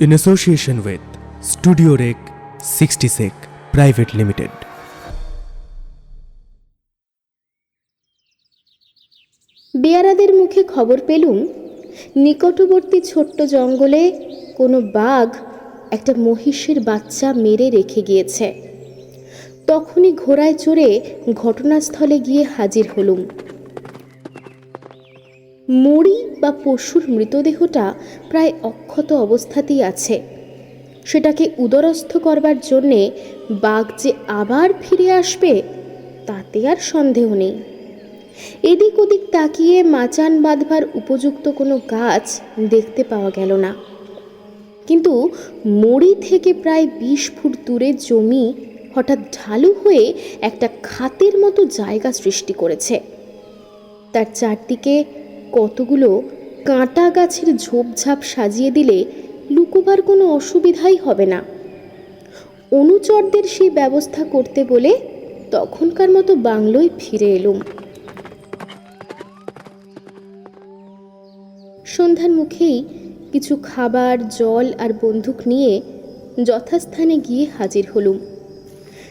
in association with Studio Rec 60 Sec Private Limited. বেয়ারাদের মুখে খবর পেলুম, নিকটবর্তী ছোট্ট জঙ্গলে কোনো বাঘ একটা মহিষের বাচ্চা মেরে রেখে গিয়েছে তখনই ঘোড়ায় চড়ে ঘটনাস্থলে গিয়ে হাজির হলুম মরি বা পশুর মৃতদেহটা প্রায় অক্ষত অবস্থাতেই আছে। সেটাকে উদরস্থ করবার জন্যে বাঘ যে আবার ফিরে আসবে, তাতে আর সন্দেহ নেই। এদিক ওদিক তাকিয়ে মাচান বাঁধবার উপযুক্ত কোনো গাছ দেখতে পাওয়া গেল না। কিন্তু মড়ি থেকে প্রায় বিশ ফুট দূরে জমি হঠাৎ ঢালু হয়ে একটা খাতের মতো জায়গা সৃষ্টি করেছে। তার চারদিকে কতগুলো কাঁটা গাছের ঝোপঝাপ সাজিয়ে দিলে লুকোবার কোনো অসুবিধাই হবে না। অনুচরদের সেই ব্যবস্থা করতে বলে তখনকার মতো বাংলোয় ফিরে এলুম। সন্ধ্যার মুখেই কিছু খাবার, জল আর বন্দুক নিয়ে যথাস্থানে গিয়ে হাজির হলুম।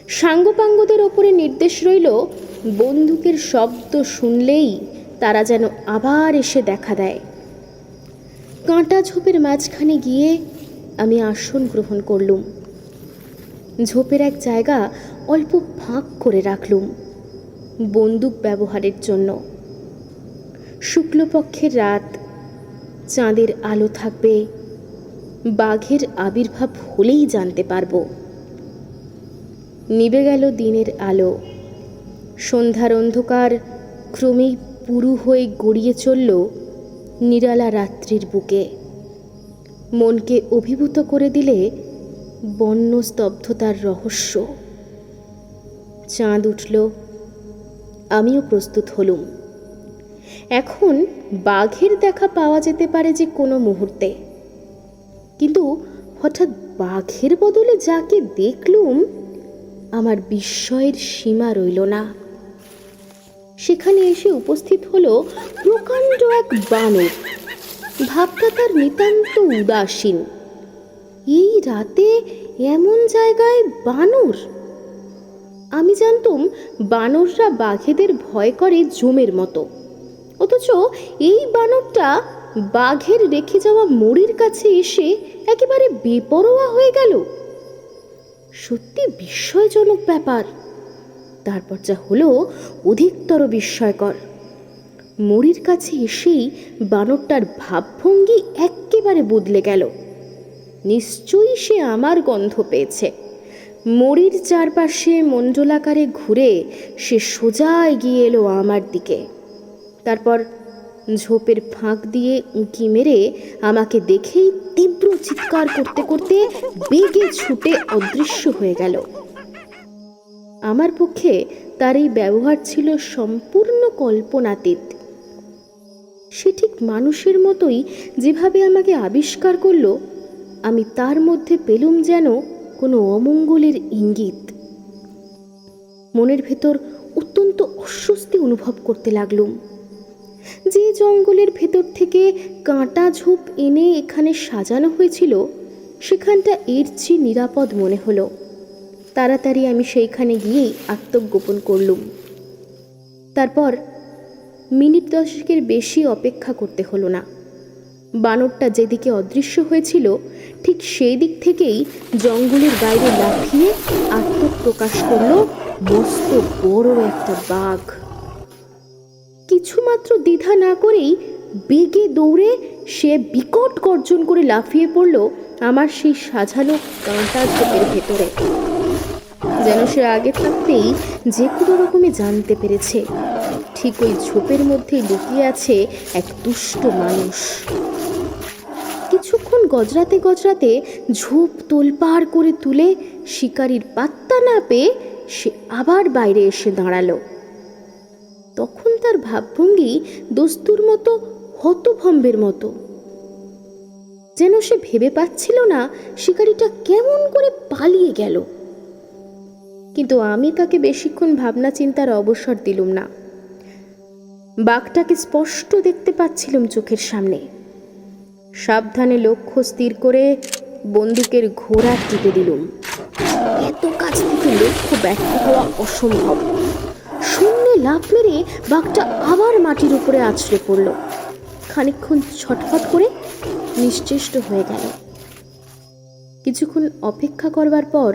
সাঙ্গপাঙ্গদের ওপরে নির্দেশ রইল, বন্দুকের শব্দ শুনলেই তারা যেন আবার এসে দেখা দেয়। কাঁটা ঝোপের মাঝখানে গিয়ে আমি আসন গ্রহণ করলুম। ঝোপের এক জায়গা অল্প ফাঁক করে রাখলুম বন্দুক ব্যবহারের জন্য। শুক্লপক্ষের রাত, চাঁদের আলো থাকবে, বাঘের আবির্ভাব হলেই জানতে পারব। নিবে গেল দিনের আলো। সন্ধ্যার অন্ধকার ক্রমেই পুরু হয়ে গড়িয়ে চলল নিরালা রাত্রির বুকে। মনকে অভিভূত করে দিলে বন্য স্তব্ধতার রহস্য। চাঁদ উঠল, আমিও প্রস্তুত হলুম। এখন বাঘের দেখা পাওয়া যেতে পারে যে কোনো মুহূর্তে। কিন্তু হঠাৎ বাঘের বদলে যাকে দেখলুম, আমার বিস্ময়ের সীমা রইল না। সেখানে এসে উপস্থিত হলো প্রকাণ্ড এক বানর। ভাবটা তার নিতান্ত উদাসীন। এই রাতে এমন জায়গায় বানর? আমি জানতুম বানররা বাঘেদের ভয় করে জমের মতো। অথচ এই বানরটা বাঘের রেখে যাওয়া মরির কাছে এসে একেবারে বেপরোয়া হয়ে গেল। সত্যি বিস্ময়জনক ব্যাপার। তারপর যা হলো অধিকতর বিস্ময়কর। মরির কাছে এসেই বানরটার ভাবভঙ্গি এক্কেবারে বদলে গেল। নিশ্চয়ই সে আমার গন্ধ পেয়েছে। মরির চারপাশে মণ্ডলাকারে ঘুরে সে সোজা এগিয়ে এলো আমার দিকে। তারপর ঝোপের ফাঁক দিয়ে উঁকি মেরে আমাকে দেখেই তীব্র চিৎকার করতে করতে বেগে ছুটে অদৃশ্য হয়ে গেল। আমার পক্ষে তার এই ব্যবহার ছিল সম্পূর্ণ কল্পনাতীত। সে ঠিক মানুষের মতোই যেভাবে আমাকে আবিষ্কার করল, আমি তার মধ্যে পেলুম যেন কোনো অমঙ্গলের ইঙ্গিত। মনের ভেতর অত্যন্ত অস্বস্তি অনুভব করতে লাগলুম। যে জঙ্গলের ভেতর থেকে কাঁটা ঝোপ এনে এখানে সাজানো হয়েছিল, সেখানটা এর চেয়ে নিরাপদ মনে হলো। তাড়াতাড়ি আমি সেইখানে গিয়েই আত্মগোপন করলুম। তারপর মিনিট দশকের বেশি অপেক্ষা করতে হলো না। বানরটা যেদিকে অদৃশ্য হয়েছিল, ঠিক সেই দিক থেকেই জঙ্গলের বাইরে লাফিয়ে আত্মপ্রকাশ করল মস্ত বড় একটা বাঘ। কিছুমাত্র দ্বিধা না করেই বেগে দৌড়ে সে বিকট গর্জন করে লাফিয়ে পড়ল আমার সেই সাজানো কাঁটা ঝোপের ভেতরে। যেন সে আগে থাকতেই যে কোনো রকমে জানতে পেরেছে। ঠিক ওই ঝোপের মধ্যে লুকিয়ে আছে এক দুষ্ট মানুষ। কিছুক্ষণ গজরাতে গজরাতে ঝোপ তোলপাড় করে তুলে শিকারির পাত্তা না পেয়ে সে আবার বাইরে এসে দাঁড়াল। তখন তার ভাবভঙ্গি দস্তুর মতো, হতভম্বের মতো। যেন সে ভেবে পাচ্ছিল না শিকারিটা কেমন করে পালিয়ে গেল। কিন্তু আমি তাকে বেশিক্ষণ ভাবনা চিন্তার অবসর দিলুম না। বাঘটাকে স্পষ্ট দেখতে পাচ্ছিলাম চোখের সামনে। সাবধানে লক্ষ্য স্থির করে বন্দুকের ঘোড়া টিপে দিলুম। এত কাছ থেকে লক্ষ্য ব্যর্থ হওয়া অসম্ভব। শূন্যে লাফ মেরে বাঘটা আবার মাটির উপরে আছড়ে পড়ল। খানিকক্ষণ ছটফট করে নিশ্চেষ্ট হয়ে গেল। কিছুক্ষণ অপেক্ষা করবার পর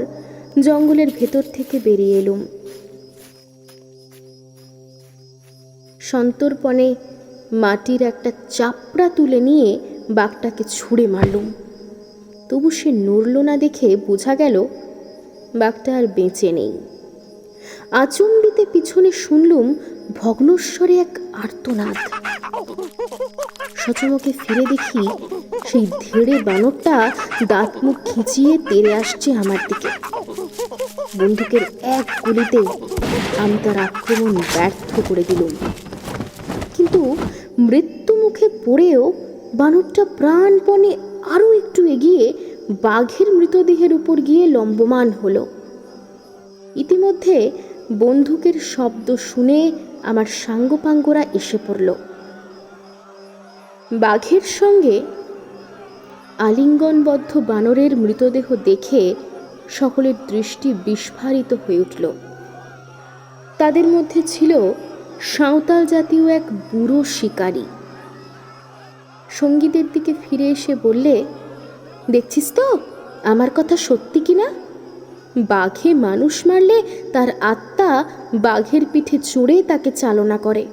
জঙ্গলের ভেতর থেকে বেরিয়ে এলুম। সন্তর্পণে মাটির একটা চাপড়া তুলে নিয়ে বাঘটাকে ছুঁড়ে মারলুম। তবু সে নড়ল না দেখে বোঝা গেল বাঘটা আর বেঁচে নেই। আচম্বিতে পিছনে শুনলুম ভগ্নস্বরে এক আর্তনাদ। সচমকে ফিরে দেখি সেই ধেড়ে বানরটা দাঁত মুখ খিচিয়ে তেড়ে আসছে আমার দিকে। বন্দুকের এক গুলিতে আমি তার আক্রমণ ব্যর্থ করে দিলুম। কিন্তু মৃত্যু মুখে পড়েও বানরটা প্রাণপণে আরও একটু এগিয়ে বাঘের মৃতদেহের উপর গিয়ে লম্বমান হলো। ইতিমধ্যে বন্দুকের শব্দ শুনে আমার সাঙ্গপাঙ্গরা এসে পড়ল। বাঘের সঙ্গে আলিঙ্গনবদ্ধ বানরের মৃতদেহ দেখে সকলের দৃষ্টি বিস্ফারিত হয়ে উঠল। তাদের মধ্যে ছিল সাঁওতাল জাতীয় এক বুড়ো শিকারী। সঙ্গীদের দিকে ফিরে এসে বললে, দেখছিস তো, আমার কথা সত্যি কি না? বাঘে মানুষ মারলে তার আত্মা বাঘের পিঠে চড়ে তাকে চালনা করে।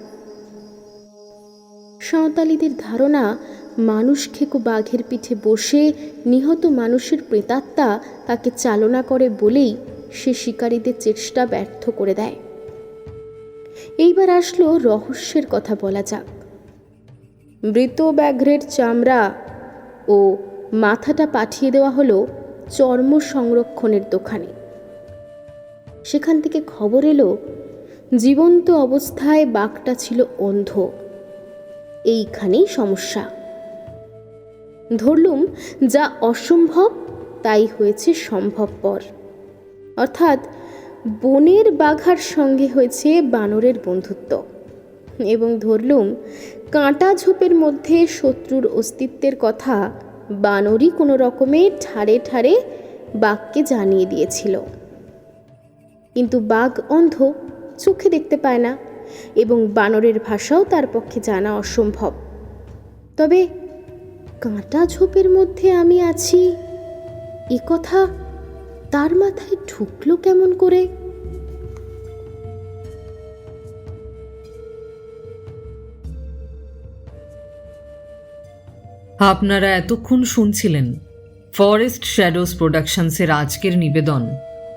সাঁওতালিদের ধারণা মানুষ খেকো বাঘের পিঠে বসে, নিহত মানুষের প্রেতাত্মা তাকে চালনা করে বলেই সে শিকারীদের চেষ্টা ব্যর্থ করে দেয়। এইবার আসলো রহস্যের কথা বলা যাক। মৃত ব্যাঘ্রের চামড়া ও মাথাটা পাঠিয়ে দেওয়া হলো চর্ম সংরক্ষণের দোকানে। সেখান থেকে খবর এলো, জীবন্ত অবস্থায় বাঘটা ছিল অন্ধ। এইখানেই সমস্যা। ধরলুম, যা অসম্ভব, তাই হয়েছে সম্ভবপর। অর্থাৎ, বনের বাঘার সঙ্গে হয়েছে বানরের বন্ধুত্ব। এবং ধরলুম, কাঁটা ঝোপের মধ্যে শত্রুর অস্তিত্বের কথা বানরই কোনো রকমে ঠাড়ে ঠাড়ে বাঘকে জানিয়ে দিয়েছিল। কিন্তু বাঘ অন্ধ, চোখে দেখতে পায় না, এবং বানরের ভাষাও তার পক্ষে জানা অসম্ভব। তবে কাঁটা ঝোপের মধ্যে আমি আছি। এ কথা তার মাথায় ঢুকলো কেমন করে? আপনারা এতক্ষণ শুনছিলেন ফরেস্ট শ্যাডোস প্রোডাকশনসের আজকের নিবেদন।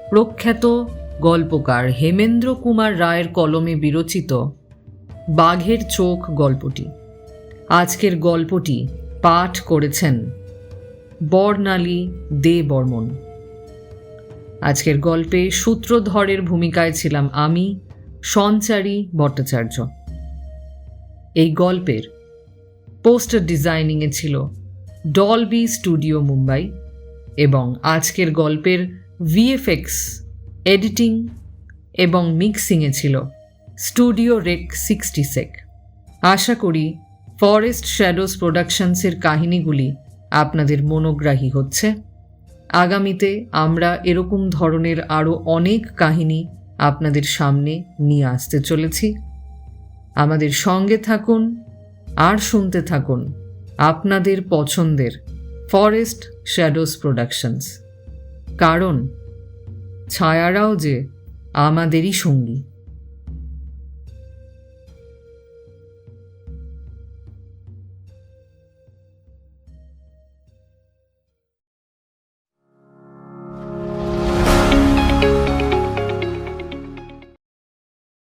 প্রখ্যাত গল্পকার হেমেন্দ্র কুমার রায়ের কলমে বিরচিত বাঘের চোখ গল্পটি। আজকের গল্পটি পাঠ করেছেন বর্ণালী দে বর্মন আজকের গল্পে সূত্রধরের ভূমিকায় ছিলাম আমি, সঞ্চারী ভট্টাচার্য। এই গল্পের পোস্টার ডিজাইনিংয়ে ছিল ডলবি স্টুডিও মুম্বাই এবং আজকের গল্পের ভিএফএক্স এডিটিং এবং মিক্সিংয়ে ছিল স্টুডিও রেক সিক্সটি সেক। আশা করি ফরেস্ট শ্যাডোস প্রোডাকশনসের কাহিনীগুলি আপনাদের মনোগ্রাহী হচ্ছে। আগামীতে আমরা এরকম ধরনের আরও অনেক কাহিনী আপনাদের সামনে নিয়ে আসতে চলেছি। আমাদের সঙ্গে থাকুন আর শুনতে থাকুন আপনাদের পছন্দের ফরেস্ট শ্যাডোস প্রোডাকশনস কারণ ছায়ারাও যে আমাদেরই সঙ্গী।